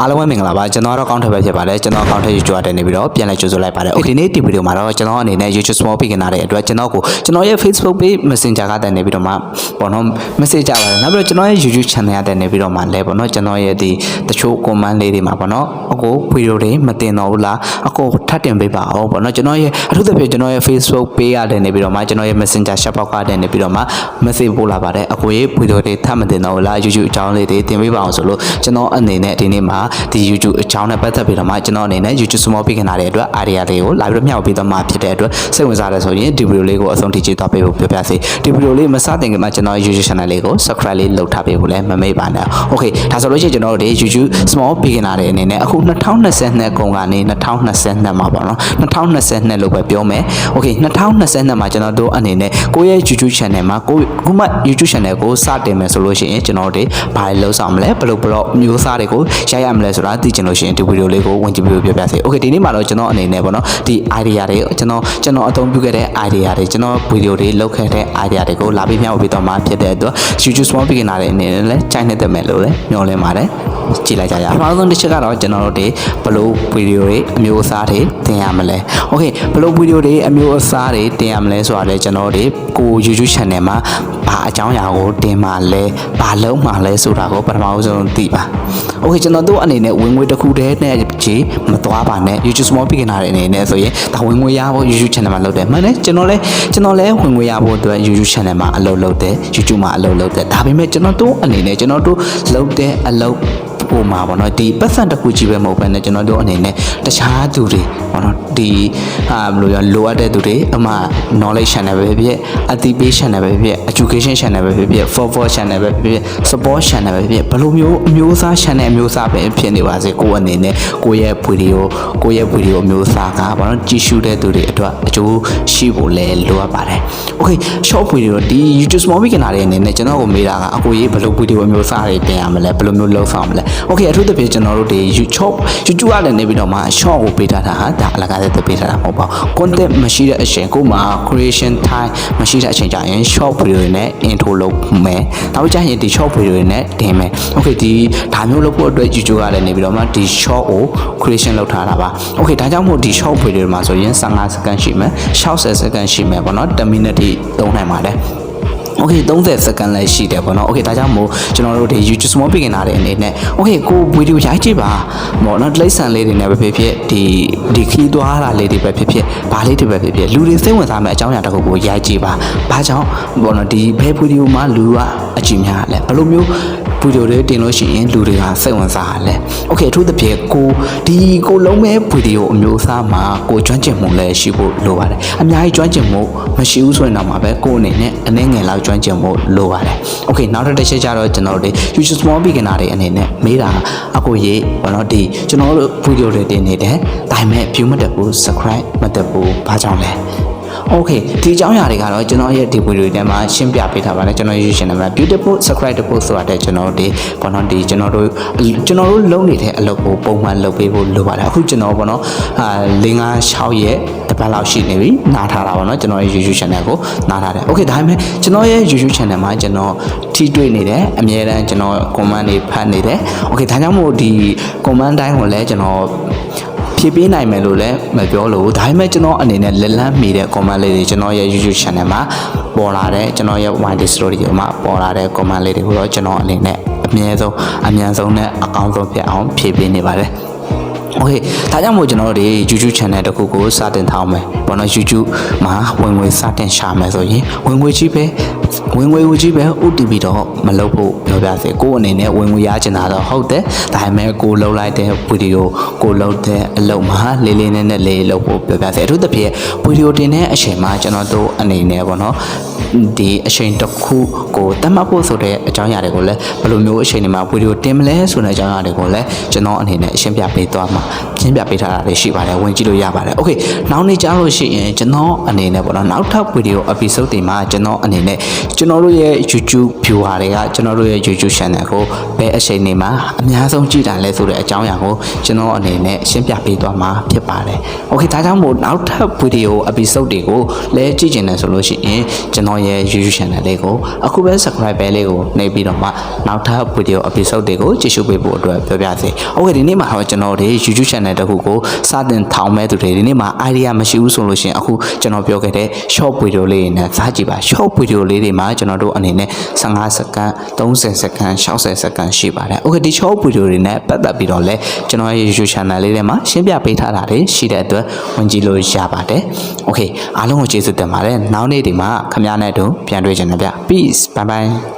အားလုံးပဲမင်္ဂလာပါကျွန်တော်ကတော့ကောင်းထက်ပဲဖြစ်ပါတယ်ကျွန်တော်ကောင်းထက် YouTube တက်နေပြီးတော့ပြန်လဲကြိုဆိုလိုက်ပါတယ် Okay ဒီနေ့ဒီဗီဒီယိုမှာတော့ကျွန်တော်အနေနဲ့ YouTube small beginner တွေအတွက်ကျွန်တော်ကိုကျွန်တော်ရဲ့ Facebook page Messenger ကတက်နေပြီးတော့မှပေါ့နော် message ကြပါတယ်နောက်ပြီးတော့ကျွန်တော်ရဲ့ YouTube channel ကတက်နေပြီးတော့မှလဲပေါ့နော်ကျွန်တော်ရဲ့ဒီတချို့ comment လေးတွေမှာပေါ့နော်အကိုဗီဒီယိုတွေမတင်တော့ဘူးလားအကိုထပ်တင်ပေးပါအောင်ပေါ့နော်ကျွန်တော်ရဲ့အထူးသဖြင့်ကျွန်တော်ရဲ့ Facebook page ကတက်နေပြီးတော့မှကျွန်တော်ရဲ့ Messenger chat box ကတက်နေပြီးတော့မှ message ပို့လာပါတယ်အကိုရဲ့ဗီဒီယိုတွေထပ်မတင်တော့ဘူးလား YouTube အကြောင်းလေးတွေတင်ပေးပါအောင်ဆိုလို့ကျွန်တော်အနေနဲ့ဒီနေ့မှာဒီ YouTube အကြောင်းနဲ့ပတ်သက်ပြီးတော့မှကျွန်တော်အနေနဲ့ YouTube small beginner တွေအတွက် idea လေးကိုလာပြီးတော့မျှဝေပေးသွားမှာဖြစ်တဲ့အတွက်စိတ်ဝင်စားတယ်ဆိုရင်ဒီဗီဒီယိုလေးကိုအဆုံးထိကြည့်သွားပေးဖို့ပြောပြစီဒီဗီဒီယိုလေးမစတင်ခင်မှာကျွန်တော် YouTube channel လေးကို subscribe လေးလုပ်ထားပေးဖို့လည်းမမေ့ပါနဲ့ Okay ဒါဆိုလို့ရှိရင်ကျွန်တော်တို့ဒီ YouTube small beginner တွေအနေနဲ့အခု2022ကုန်ကနေ2022မှာပေါ့နော်2022လို့ပဲပြောမယ် Okay 2022မှာကျွန်တော်တို့အနေနဲ့ကိုယ့်ရဲ့ YouTube channel မှာကိုယ့်ခုမှ YouTube channel ကိုစတင်မယ်ဆိုလို့ရှိရင်ကျွန်တော်တို့ဘာတွေလုပ်ဆောင်မလဲဘယ်လိုဘယ်လိုမျိုးစားတွေကိုရိုက်ရမလဲဆိုတာသိချင်လို့ရှိရင်ဒီဗီဒီယိုလေးကိုဝင်ကြည့်ပြီးပြောပြစေ Okay ဒီနေ့မှာတော့ကျွန်တော်အနေနဲ့ပေါ့နော်ဒီ idea တွေကျွန်တော်ကျွန်တော်အသုံးပြုခဲ့တဲ့ idea တွေကျွန်တော်ဗီဒီယိုတွေလုပ်ခဲ့တဲ့ idea တွေကိုလာပြီးမျှဝေပေးတော့မှာဖြစ်တဲ့အတွက် YouTube small beginner တွေအနေနဲ့လည်းကြိုက်နေတဲ့မယ်လို့လည်းမျှော်လင့်ပါတယ်ကြည့်လိုက်ကြရအောင်ပထမဆုံးတစ်ချက်ကတော့ကျွန်တော်တို့ဒီဘလို့ဗီဒီယိုတွေအမျိုးအစားတွေတင်ရမလဲ Okay ဘလို့ဗီဒီယိုတွေအမျိုးအစားတွေတင်ရမလဲဆိုတာလည်းကျွန်တော်တို့ကို YouTube channel မှာဘာအကြောင်းအရာကိုတင်မှာလဲဘာလုံးမှာလဲဆိုတာကိုပထမဆုံးသိပါ Okay ကျွန်တော်တို့အနေနဲ့ဝင်ငွေတစ်ခုတည်းနဲ့ကြီးမသွားပါနဲ့ YouTube small beginner တွေအနေနဲ့ဆိုရင်ဒါဝင်ငွေရဖို့ YouTube channel မှာလုပ်တယ်မှန်တယ်ကျွန်တော်လည်းကျွန်တော်လည်းဝင်ငွေရဖို့အတွက် YouTube channel မှာအလုပ်လုပ်တယ် YouTube မှာအလုပ်လုပ်တယ်ဒါပေမဲ့ကျွန်တော်တို့အနေနဲ့ကျွန်တော်တို့လုပ်တဲ့အလုပ်ဟိုမှာပေါ့နော်ဒီပတ်စံတစ်ခုကြီးပဲမဟုတ်ဘဲနဲ့ကျွန်တော်တို့အနေနဲ့တခြားသူတွေ ပေါ့နော်ဒီဟာဘယ်လိုရလိုအပ်တဲ့သူတွေအမှ knowledge channel ပဲဖြစ်ဖြစ်အသိပေး channel ပဲဖြစ်ဖြစ် education channel ပဲဖြစ်ဖြစ် for for channel ပဲဖြစ်ဖြစ် support channel ပဲဖြစ်ဖြစ်ဘယ်လိုမျိုးအမျိုးအစား channel အမျိုးအစားပဲဖြစ်နေပါစေကိုယ်အနေနဲ့ကိုယ့်ရဲ့ဗီဒီယိုကိုယ့်ရဲ့ဗီဒီယိုအမျိုးအစားကဘာလို့ကြည့်ရှုတဲ့သူတွေအတွက်အကျိုးရှိဖို့လဲလိုအပ်ပါတယ် okay short video ဒီ YouTube small beginner တွေအနေနဲ့ကျွန်တော်ကိုမေးတာကအကိုကြီးဘယ်လိုဗီဒီယိုအမျိုးအစားတွေတင်ရမလဲဘယ်လိုမျိုးလုပ်ဆောင်မလဲ okay အထူးသဖြင့်ကျွန်တော်တို့ဒီ YouTube YouTube ကနေနေပြီးတော့မှ short ကိုပေးထားတာဟာဒါအလကားသက်သက်ပေးထားတာမဟုတ်ပါဘူး content မရှိတဲ့အချိန်ကိုမှ creation time မရှိတဲ့အချိန်ကျရင် short video တွေနဲ့ intro လုပ်မယ်နောက်ကျရင်ဒီ short video တွေနဲ့တင်မယ် okay ဒီဒါမျိုးလုပ်ဖို့အတွက် YouTube ကလည်းနေပြီးတော့မှဒီ short ကို creation လုပ်ထားတာပါ okay ဒါကြောင့်မို့ဒီ short video တွေမှာဆိုရင်15စက္ကန့်ရှိမယ်60စက္ကန့်ရှိမယ်ပေါ့နော်10 minute ထိသုံးနိုင်ပါတယ် okay 30 second လည်းရှိတယ်ပေါ့နော် okay ဒါကြောင့်မို့ကျွန်တော်တို့ဒီ YouTube small beginner တွေအနေနဲ့ okay ကိုဗီဒီယိုရိုက်ကြည့်ပါပေါ့နော်တိရစ္ဆာန်လေးတွေနဲ့ပဲဖြစ်ဖြစ်ဒီဒီခီးသွားတာလေးတွေပဲဖြစ်ဖြစ်ဘာလေးတွေပဲဖြစ်ဖြစ်လူတွေစိတ်ဝင်စားမယ့်အကြောင်းအရာတစ်ခုကိုရိုက်ကြည့်ပါဘာကြောင့်ပေါ့နော်ဒီဘယ်ဗီဒီယိုမှာလူကအကြည့်များလဲဘယ်လိုမျိုး ဗီဒီယိုတွေတင်လို့ရှိရင်လူတွေကစိတ်ဝင်စားရလဲโอเคအထူးသဖြင့်ကိုဒီကိုလုံးမဲ့ဗီဒီယိုအမျိုးအစားမှာကိုကျွမ်းကျင်မှုလည်းရှိဖို့လိုပါတယ်အများကြီးကျွမ်းကျင်မှုမရှိဘူးဆိုရင်တော့မှာပဲကိုအနေနဲ့အနည်းငယ်လောက်ကျွမ်းကျင်မှုလိုပါတယ်โอเคနောက်တစ်ချက်ကျတော့ကျွန်တော်တို့ဒီ YouTube small beginner တွေအနေနဲ့မေးတာအကိုရေးဘောနော်ဒီကျွန်တော်တို့ဗီဒီယိုတွေတင်နေတယ်ဒါပေမဲ့ view မတက်ဘူး subscribe မတက်ဘူးဘာကြောင့်လဲ โอเคဒီအကြောင်းအရာတွေကတော့ကျွန်တော်ရဲ့ဒီဗီဒီယိုထဲမှာရှင်းပြပေးထားပါတယ်ကျွန်တော် YouTube channel မှာ beautiful subscribe တဖို့ဆိုတာတဲ့ကျွန်တော်တို့ဒီဘောနော်ဒီကျွန်တော်တို့ကျွန်တော်တို့လုပ်နေတဲ့အလုပ်ကိုပုံမှန်လုပ်ပေးဖို့လိုပါတယ်အခုကျွန်တော်ဘောနော်အာ၄၅6ရက်တပတ်လောက်ရှိနေပြီနားထားတာပေါ့နော်ကျွန်တော်ရဲ့ YouTube channel ကိုနားထားတယ်โอเคဒါပေမဲ့ကျွန်တော်ရဲ့ YouTube channel မှာကျွန်တော်ထိတွေ့နေတယ်အမြဲတမ်းကျွန်တော် comment တွေဖတ်နေတယ်โอเคဒါကြောင့်မို့ဒီ comment တိုင်းကိုလည်းကျွန်တော် ဖြည့်ပေးနိုင်မယ်လို့လည်းမပြောလို့ဒါပေမဲ့ကျွန်တော်အနေနဲ့လက်လန်းမိတဲ့ comment လေးတွေကျွန်တော်ရဲ့ YouTube channel မှာပေါ်လာတဲ့ကျွန်တော်ရဲ့ YD story တွေမှာပေါ်လာတဲ့ comment လေးတွေကိုတော့ကျွန်တော်အနေနဲ့အမြဲဆုံးအမြန်ဆုံးနဲ့အကောင်းဆုံးဖြစ်အောင်ဖြည့်ပေးနေပါတယ်โอเคဒါကြောင့်မို့ကျွန်တော်တို့ဒီ YouTube channel တစ်ခုကိုစတင်ထောင်းမယ် ဘောနော် YouTube မှာဝင်ငွေစတင်ရှာမယ်ဆိုရင်ဝင်ငွေကြီးပဲဝင်ငွေကြီးပဲ OTP တော့မလုပ်ဖို့ပြောပြစေကိုယ်အနေနဲ့ဝင်ငွေရချင်တာတော့ဟုတ်တယ်ဒါပေမဲ့ကိုလှုပ်လိုက်တဲ့ဗီဒီယိုကိုလှုပ်တဲ့အလုပ်မှာလေးလေးနက်နက်လေးလုပ်ဖို့ပြောပြစေအထူးသဖြင့်ဗီဒီယိုတင်တဲ့အချိန်မှာကျွန်တော်တို့အနေနဲ့ပေါ့နော်ဒီအချိန်တစ်ခုကိုတတ်မှတ်ဖို့ဆိုတဲ့အကြောင်းအရာတွေကိုလည်းဘယ်လိုမျိုးအချိန်တွေမှာဗီဒီယိုတင်မလဲဆိုတဲ့အကြောင်းအရာတွေကိုလည်းကျွန်တော်အနေနဲ့ရှင်းပြပေးသွားမှာရှင်းပြပေးထားတာတွေရှိပါတယ်ဝင်ကြည့်လို့ရပါတယ်โอเคနောက်နေ့ကြားလို့ ရှိရင်ကျွန်တော်အနေနဲ့ပေါ့နော်နောက်ထပ်ဗီဒီယို episode တွေမှာကျွန်တော်အနေနဲ့ကျွန်တော်တို့ရဲ့ YouTube viewer တွေကကျွန်တော်တို့ရဲ့ YouTube channel ကိုဘယ်အချိန်တွေမှာအများဆုံးကြည့်တာလဲဆိုတဲ့အကြောင်းအရာကိုကျွန်တော်အနေနဲ့ရှင်းပြပေးသွားမှာဖြစ်ပါတယ်။ Okay ဒါကြောင့်မို့နောက်ထပ်ဗီဒီယို episode တွေကိုလည်းကြည့်ချင်တယ်ဆိုလို့ရှိရင်ကျွန်တော်ရဲ့ YouTube channel လေးကိုအခုပဲ subscribe ပဲလေးကိုနှိပ်ပြီးတော့မှနောက်ထပ်ဗီဒီယို episode တွေကိုကြည့်ရှုပေးဖို့အတွက်ပြောပြစေ။ Okay ဒီနေ့မှာတော့ကျွန်တော်တို့ YouTube channel တစ်ခုကိုစတင်ထောင်မဲ့သူတွေဒီနေ့မှာ idea မရှိဘူးဆိုလို့ရှိရင်အခုကျွန်တော်ပြောခဲ့တဲ့ short video လေးတွေနဲ့စားကြည့်ပါ short video လေးတွေမှာကျွန်တော်တို့အနေနဲ့15စက္ကန့်30စက္ကန့်60စက္ကန့်ရှိပါတယ် Okay ဒီ short video တွေနဲ့ပတ်သက်ပြီးတော့လဲကျွန်တော်ရဲ့ YouTube channel လေးထဲမှာရှင်းပြပေးထားတာတွေရှိတဲ့အတွက်ဝင်ကြည့်လို့ရပါတယ် Okay အားလုံးကိုကျေးဇူးတင်ပါတယ်နောက်နေ့ဒီမှာခင်ဗျားနဲ့တို့ပြန်တွေ့ကြတယ်ဗျ peace bye bye